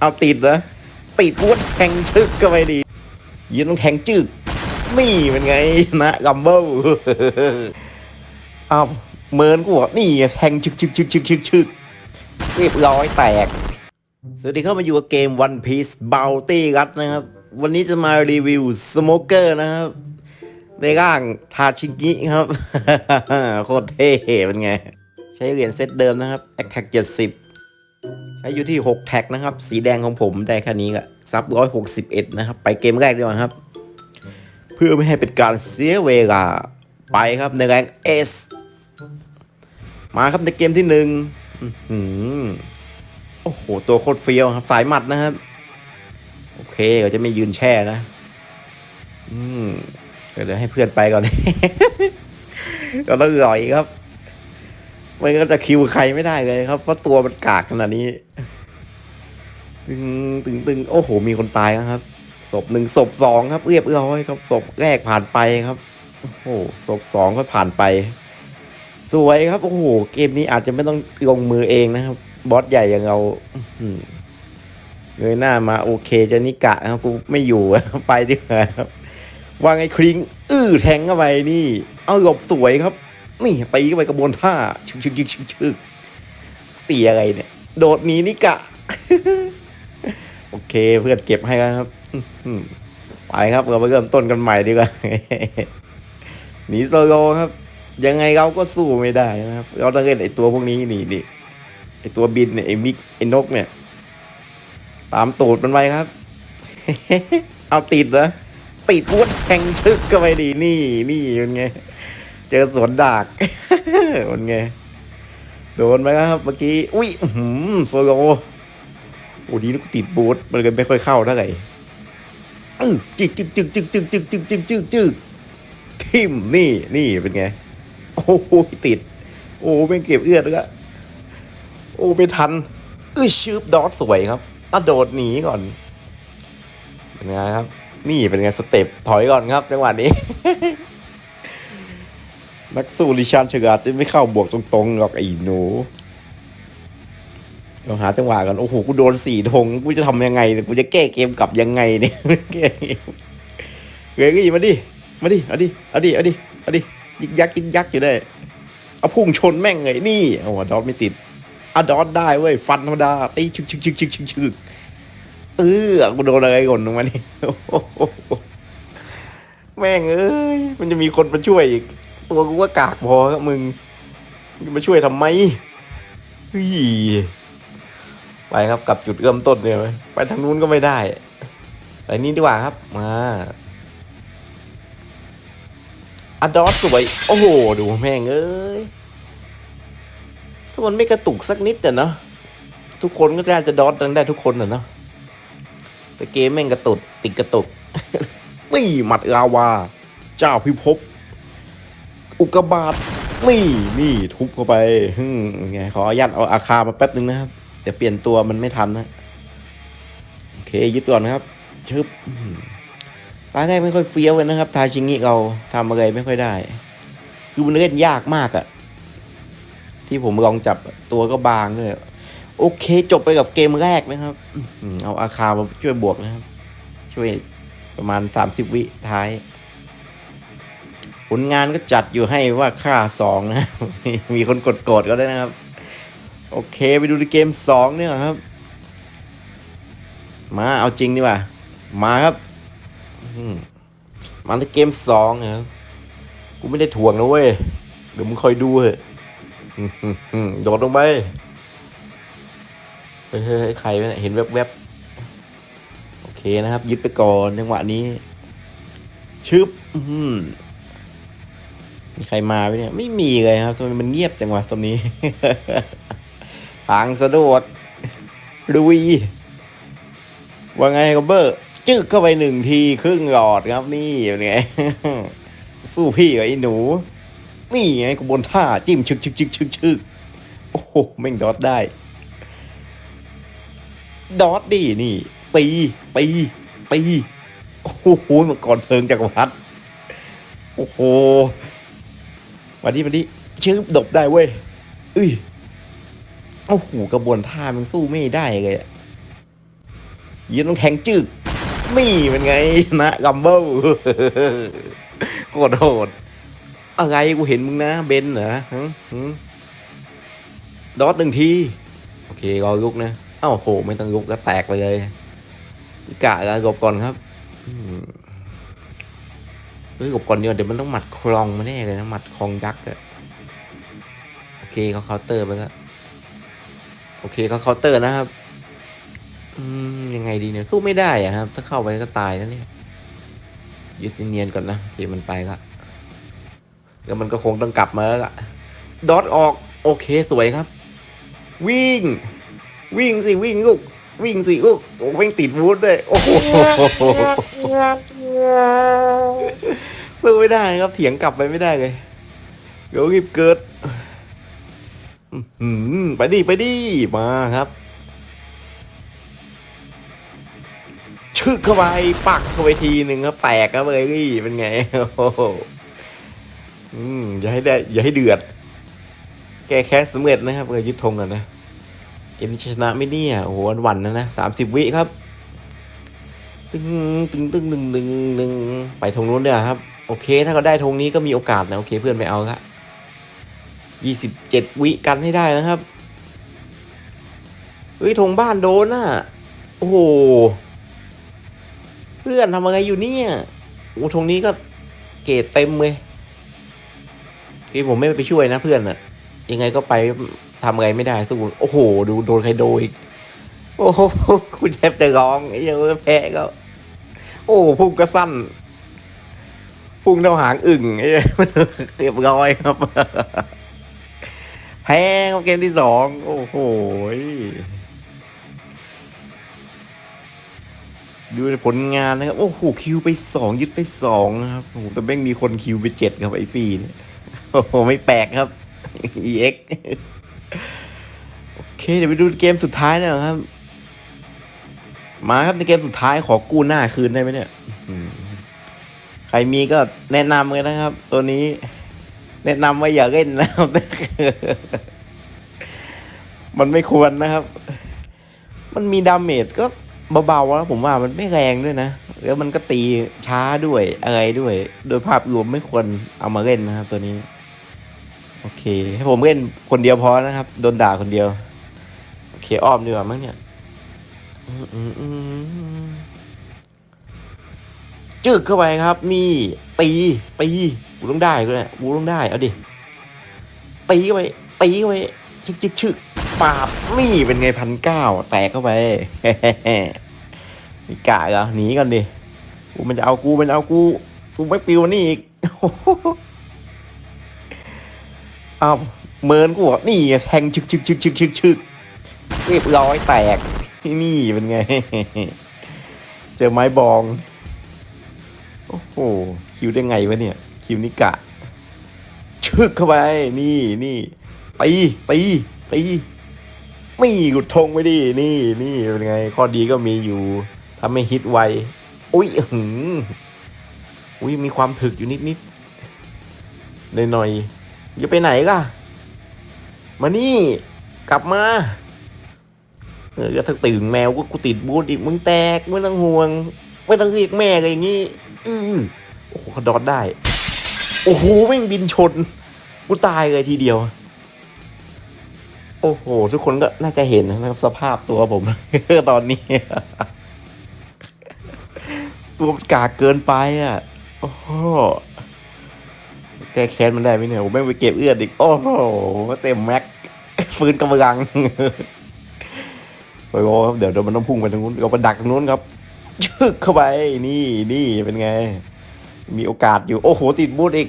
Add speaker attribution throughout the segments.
Speaker 1: เอาติดเหรอติดพูดแทงชึกก็ไม่ดียืนต้องแทงจึก นี่เป็นไงนะกัมเบิลเอาเมินกูบอกนี่แทงชึกชึกชึกชึกชึกชึกเรียบร้อยแตก สวัสดีเข้ามาอยู่กับเกม One Piece Bounty ครับนะครับ วันนี้จะมารีวิวสโมเกอร์นะครับในร่างทาชิงิครับ โคตรเท่เป็นไง ใช้เหรียญเซตเดิมนะครับ a t t a c k 70 ใช้อยู่ที่ 6 แท็กนะครับ สีแดงของผมได้แค่นี้ก็ซับ161นะครับ ไปเกมแรกดีกว่าครับ เพื่อไม่ให้เป็นการเสียเวลาไปครับในแรง S มาครับในเกมที่หนึ่งโอ้โห ตัวโคตรเฟี้ยวครับ สายหมัดนะครับ โอเคเราจะไม่ยืนแช่นะ อืมเดี๋ยวให้เพื่อนไปก่อน ก็ต้องหล่อยครับ มันก็จะคิวใครไม่ได้เลยครับ เพราะตัวมันกากขนาดนี้ ตึงตึงตึงโอ้โห มีคนตายแล้วครับ ศพหนึ่งศพสองครับ เรียบร้อยครับ ศพแรกผ่านไปครับ โอ้โห ศพสองก็ผ่านไป สวยครับ โอ้โห เกมนี้อาจจะไม่ต้องลงมือเองนะครับ บอสใหญ่อย่างเราเงยหน้ามาโอเคจะนิกะครับกูไม่อยู่ไปดีกว่าครับว่าไงคริง อื้อแทงเข้าไปนี่ เอาหลบสวยครับ นี่ตีเข้าไปกระบวนท่าชึกชึกชึกชึกชึกตีอะไรเนี่ย โดดหนีนิกะ โอเคเพื่อนเก็บให้ครับไปครับเราไปเริ่มต้นกันใหม่ดีกว่าหนีโซโลครับ ยังไงเราก็สู้ไม่ได้นะครับ เราต้องเล่นไอตัวพวกนี้นี่นี่ไอตัวบินเนี่ยไอมิกไอนกเนี่ย ตามตูดมันไปครับ เอาติดเหรอติดพูดแทงชึกก็ไปดีนี่นี่เป็นไง เจอสวนดากเป็นไง โดนไหมครับ เมื่อกี้ อุ้ยหือโซโลโอ้ดีนึกติดบูทมันก็ไม่ค่อยเข้าเท่าไหร่อื้อจึกจึกจึกจึกจึกจึกจึกจึกจึกจึกทิมนี่นี่เป็นไง โอ้โหติด โอ้เป็นเก็บเอื้อดแล้วก็โอ้ไม่ทันเอ้ยชืบดอทสวยครับอะโดดหนีก่อน เป็นไงครับ นี่เป็นไงสเต็ปถอยก่อนครับ จังหวะนี้ นักสู้ลิชันเชกาจะไม่เข้าบวกตรงๆหรอกไอ้หนูเราหาจังหวะกันโอ้โหกูโดนสี่ธงกูจะทำยังไงกูจะแก้เกมกลับยังไงเนี่ยแก้เกมเฮ้ยมาดิมาดิเอาดิเอาดิเอาดิเอาดิยิกยักยิกยักอยู่ได้เอาพุ่งชนแม่งเลยนี่โอ้โหดอทไม่ติดอะดอทได้เว้ยฟันธรรมดาตีชึกชึกชึกชึกชึกชึกเออกูโดนอะไรก่อนตรงนี้แม่งเอ้ยมันจะมีคนมาช่วยอีก ตัวกูก็กากพอครับมึงมาช่วยทำไมเฮ้ยไปครับกับจุดเริ่มต้นเลยไหมไปทางนู้นก็ไม่ได้ไปนี่ดีกว่าครับมาอดอสสวย โอ้โห ดูแม่งเอ้ย ถ้ามันไม่กระตุกสักนิดแต่เนาะทุกคนก็จะจะดอสกันได้ทุกคนน่ะเนาะแต่เกมแม่งกระตุกติดกระตุกนี่หมัดลาวา เจ้าพิภพ อุกกาบาตนี่นี่ทุบเข้าไปฮึ่มไงขออนุญาตเอาอาคามาแป๊บนึงนะครับเดี๋ยวเปลี่ยนตัวมันไม่ทันนะโอเคยึดก่อนนะครับชึบตาแรกไม่ค่อยเฟี้ยวเลยนะครับ ทาชิงิเราทำอะไรไม่ค่อยได้ คือมันเล่นยากมากอะที่ผมลองจับตัวก็บางด้วยโอเค จบไปกับเกมแรกนะครับ เอาอาคามาช่วยบวกนะครับ ช่วยประมาณ30วิท้าย ผลงานก็จัดอยู่ให้ว่าค่าสองนะมีคนกดโกรธก็ได้นะครับ โอเคไปดูในเกมสองเนี่ยครับ มาเอาจริงดีกว่า มาครับมาในเกมสองนะครับกูไม่ได้ถ่วงนะเว้ยเดี๋ยวมึงคอยดูเหอะอืมโดดลงไปเฮ้ยใครวะเนี่ยเห็นแวบๆโอเคนะครับ ยึดไปก่อนจังหวะนี้ชึบอื้อหือ มีใครมาไหมเนี่ย ไม่มีเลยครับทำไมมันเงียบจังวะตรงนี้ ทางสะดวกลุยว่าไงครับเบอร์จึกเข้าไปหนึ่งทีครึ่งหลอดครับนี่เป็นไง สู้พี่กับไอ้หนู นี่ไงกบนท่าจิ้มชึกชึกชึกชึกชึกโอ้โหแม่งดอทได้ ดอทดินี่ ตีตีตีโอ้โหมังกรเพลิงจักรพรรดิโอ้โห วันนี้วันนี้ชื่อดบได้เว้ยอุ้ยโอ้โหกระบวนท่ามันสู้ไม่ได้เลยยืนต้องแทงจึกนี่เป็นไงนะกัมเบิลโคตรโหดอะไรกูเห็นมึงนะเบนเหรอดอทหนึ่งที โอเครอลุกนะ เอ้าโห ไม่ต้องลุกก็แตกไปเลยกะกะกบก่อนครับอื เฮ้ยกบก่อนเดียวเดี๋ยวมันต้องหมัดคลองมาแน่เลยนะหมัดคลองยักษ์อะโอเคเขาเคาน์เตอร์ไปแล้วโอเคเขาเคาน์เตอร์นะครับอืมยังไงดีเนี่ยสู้ไม่ได้อะครับ ถ้าเข้าไปก็ตายนะเนี่ยยึดเนียนก่อนนะโอเคมันไปละแล้วมันก็คงต้องกลับมาแล้วล่ะดอทออก โอเคสวยครับ วิ่ง วิ่งสิวิ่งลูก วิ่งสิลูกโอ้วิ่งติดวูดด้วยโอ้โหสู้ไม่ได้ครับเถียงกลับไปไม่ได้เลยเดี๋ยวรีบเกิดไปดิไปดิมาครับชึกเข้าไปปักเข้าไปทีหนึ่งครับแตกครับเลยรี่เป็นไงโอ้โหอือย่าให้ได้อย่าให้เดือด แกแค้นสำเร็จนะครับเออยึดธงกันนะ เกมนี้ชนะไม่เนี่ยโอ้โหวันวันนะนะสามสิบวิครับ ตึงตึงตึงตึงตึงตึงไปธงนู้นเนีกว่ยครับ โอเค ถ้าเขาได้ธงนี้ก็มีโอกาสนะโอเคเพื่อนไปเอาละยี่สิบเจ็ดวิกันให้ได้นะครับเฮ้ยธงบ้านโดนอะโอ้โหเพื่อนทำอะไรอยู่เนี่ยโอ้ธงนี้ก็เกรดเต็มเลยที่ผมไม่ไปช่วยนะเพื่อนอะยังไงก็ไป ทำอะไรไม่ได้สู้โอ้โห ดูโดนใครโดนอีก โอ้โหคุณแทบจะร้องไอ้เยอะแพ้ก็ โอ้พุ่งก็สั้น พุ่งเท่าหางอึ่งไอ้เหี้ยเรียบร้อยครับ แพ้เกมที่สองโอ้โหดูผลงานนะครับ โอ้โหคิวไปสองยึดไปสองครับโอ้โหแต่แม่งมีคนคิวไปเจ็ดครับไอฟรีเนี่ยโอ้โห ไม่แปลกครับ EX เคเดี๋ยวไปดูเกมสุดท้ายนะครับ มาครับในเกมสุดท้ายขอกู้หน้าคืนได้ไหมเนี่ยใครมีก็แนะนำเลยนะครับ ตัวนี้ แนะนำว่าอย่าเล่นนะครับมันไม่ควรนะครับ มันมีดาเมจก็เบาๆแล้วผมว่ามันไม่แรงด้วยนะ แล้วมันก็ตีช้าด้วยอะไรด้วย โดยภาพรวมไม่ควรเอามาเล่นนะครับตัวนี้ โอเค ให้ผมเล่นคนเดียวพอนะครับ โดนด่าคนเดียว เคอ้อมดีกว่ามั้งเนี่ยจึกเข้าไปครับ นี่ ตีตีกูต้องได้กูเนี่ยกูต้องได้เอาดิตีเข้าไปตีเข้าไปชึกชึกชึกปาบนี่เป็นไงพันเก้าแตกเข้าไปนี่กะเหรอหนีกันดิกูมันจะเอากูมันเอากูกูไม่ปิวนี่อีกอ้าวเมินกูบอกนี่ไงแทงชึกชึกชึกชึกชึกชึก เรียบร้อยแตก นี่เป็นไง เจอไม้บอง โอ้โห คิวได้ไงวะเนี่ย คิวนิกะชึกเข้าไป นี่นี่ตีตีตีนี่กุดธงไปดิ นี่นี่เป็นไง ข้อดีก็มีอยู่ทำให้ฮิตไว อุ้ยหืมอุ้ยมีความถึกอยู่นิดนิดหน่อยหน่อยๆอย่าไปไหนล่ะ มานี่ กลับมา เออถ้าตื่นแมวก็กูติดบูธอีกมึงแตกไม่ต้องห่วง ไม่ต้องเรียกแม่กันอย่างงี้อือโอ้โหขาดอดได้ โอ้โหแม่งบินชนกูตายเลยทีเดียว โอ้โห ทุกคนก็น่าจะเห็นนะครับสภาพตัวผม ตอนนี้ ตัวกากเกินไปอะ โอ้โหแกแค้นมันได้ไหมเนี่ยผมไม่ไปเก็บเอื้อนอีก โอ้โห เต็มแม็กฟื้นกำลัง สวยโอครับเดี๋ยวเดี๋ยวมันต้องพุ่งไปทางนู้นเอาไปดักทางนู้นครับชึกเข้าไปนี่นี่เป็นไง มีโอกาสอยู่โอ้โหติดบูดอีก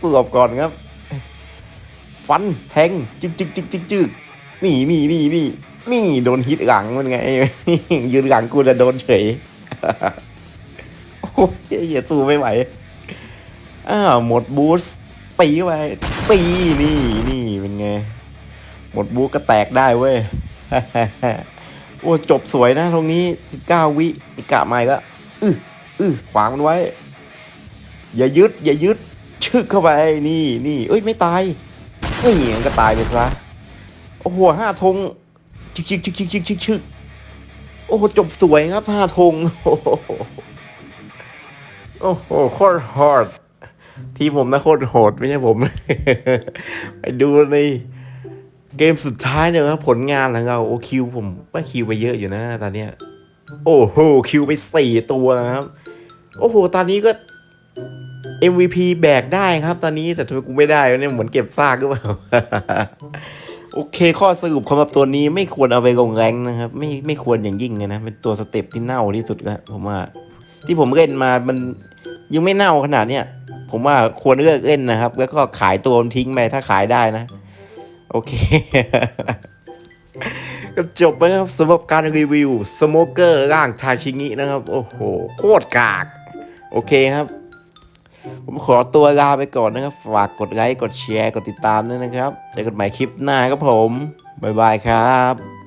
Speaker 1: เปลือบก่อนครับ ฟันแทงจึกจึกจึกจึกจึกนี่นี่นี่นี่นี่โดนฮิตหลังมันไง ยืนหลังกูจะโดนเฉยโอ้ยอย่าสู้ไม่ไหวอ้าหมดบูสตีไปตีนี่นี่เป็นไง หมดบูสก็แตกได้เว้ย โอ้จบสวยนะตรงนี้ 19 วิอีกกะใหม่ก็อื้ออื้อขวางมันไว้ อย่ายึด อย่ายึด ชึกเข้าไปนี่นี่เอ้ยไม่ตายนี่มันก็ตายไปซะโอ้โหห้าธงชึกชึกชึกชึกชึกชึกชึกโอ้โหจบสวยครับท่าธงโอ้โหโคตรฮอดทีผมนะโคตรโหดไม่ใช่ผม ไปดูใน เกมสุดท้ายเนี่ยครับผลงานของเราโอคิวผมว่าคิวไปเยอะอยู่นะตอนเนี้ยโอ้โหคิวไปสี่ตัวนะครับ โอ้โห ตอนนี้ก็ MVP แบกได้ครับ ตอนนี้แต่ทำไมกูไม่ได้เนี่ยเหมือนเก็บซากหรือเปล่า โอเค ข้อสรุปสำหรับตัวนี้ไม่ควรเอาไปลงแรงนะครับ ไม่ไม่ควรอย่างยิ่งเลยนะเป็นตัวสเต็ปที่เน่าที่สุดแล้วผมว่า ที่ผมเล่นมามันยังไม่เน่าขนาดเนี้ยผมว่าควรเลิกเล่นนะครับ แล้วก็ขายตัวทิ้งไปถ้าขายได้นะ โอเค ก็จบไปครับสำหรับการรีวิวสโมเกอร์ร่างชาชิงินะครับ โอ้โห โคตรกาก โอเคครับ ผมขอตัวลาไปก่อนนะครับ ฝากกดไลค์ กดแชร์ กดติดตามด้วยนะครับ เจอกันใหม่คลิปหน้าครับผม บ๊ายบายครับ